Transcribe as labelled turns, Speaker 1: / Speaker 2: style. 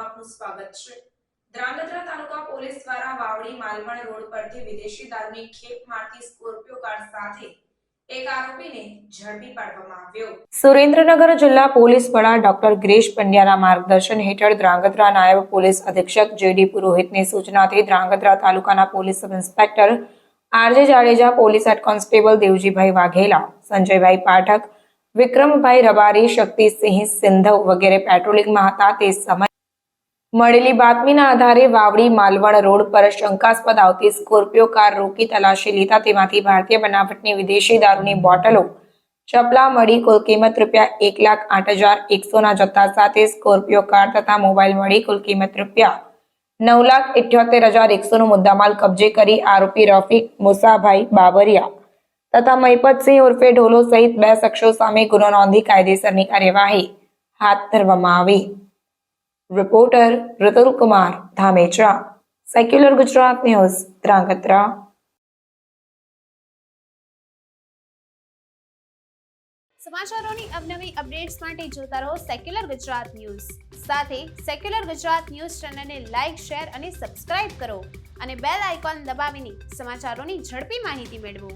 Speaker 1: આપનું સ્વાગત છે. ધ્રાંગધ્રા તાલુકા પોલીસ દ્વારા વાવડી માલવણ રોડ પરથી વિદેશી દારૂની ખેપ મારતી સ્કોર્પિયો કાર સાથે સુરેન્દ્રનગર જિલ્લા પોલીસ વડા ડોક્ટર ગ્રેશ પંડ્યાના માર્ગદર્શન હેઠળ ધ્રાંગધ્રા નાયબ પોલીસ અધિક્ષક જેડી પુરોહિતની સૂચનાથી ધ્રાંગધ્રા તાલુકાના police sub inspector RJ Jadeja, police head constable Devjibhai Vaghela, Sanjaybhai Pathak Vikrambhai Rabari, Shaktisinh Sindhav વગેરે પેટ્રોલિંગમાં હતા. તે સમયે મળેલી બાતમીના આધારે વાવડી માલવણ રોડ પર શંકાસ્પદ આવતી સ્કોર્પિયો કાર રોકી તલાશી લીધા. તેમાંથી ભારતીય બનાવટની વિદેશી દારૂની બોટલો ચપલા મળી કુલ કિંમત રૂપિયા એક લાખ આઠ હજાર એકસોના જથ્થા સાથે સ્કોર્પિયો કાર તથા મોબાઈલ મળી કુલ કિંમત રૂપિયા નવ લાખ ઇઠ્યોતેર હજાર એકસોનો મુદ્દામાલ કબજે કરી આરોપી રફીક મુસાભાઈ બાબરિયા તથા મહિપતસિંહ ઉર્ફે ઢોલો સહિત બે શખ્સો સામે ગુનો નોંધી કાયદેસરની કાર્યવાહી હાથ ધરવામાં આવી. Reporter Rutul Kumar Dhamecha. Secular Gujarat news Dhrangadhra.
Speaker 2: સમાચારોની અવનવી અપડેટ્સ માટે જોતા રહો સેક્યુલર ગુજરાત ન્યૂઝ સાથે સેક્યુલર ગુજરાત ન્યૂઝ ચેનલને લાઇક શેર અને સબસ્ક્રાઇબ કરો અને બેલ આઇકોન દબાવીને સમાચારોની ઝડપી માહિતી મેળવો.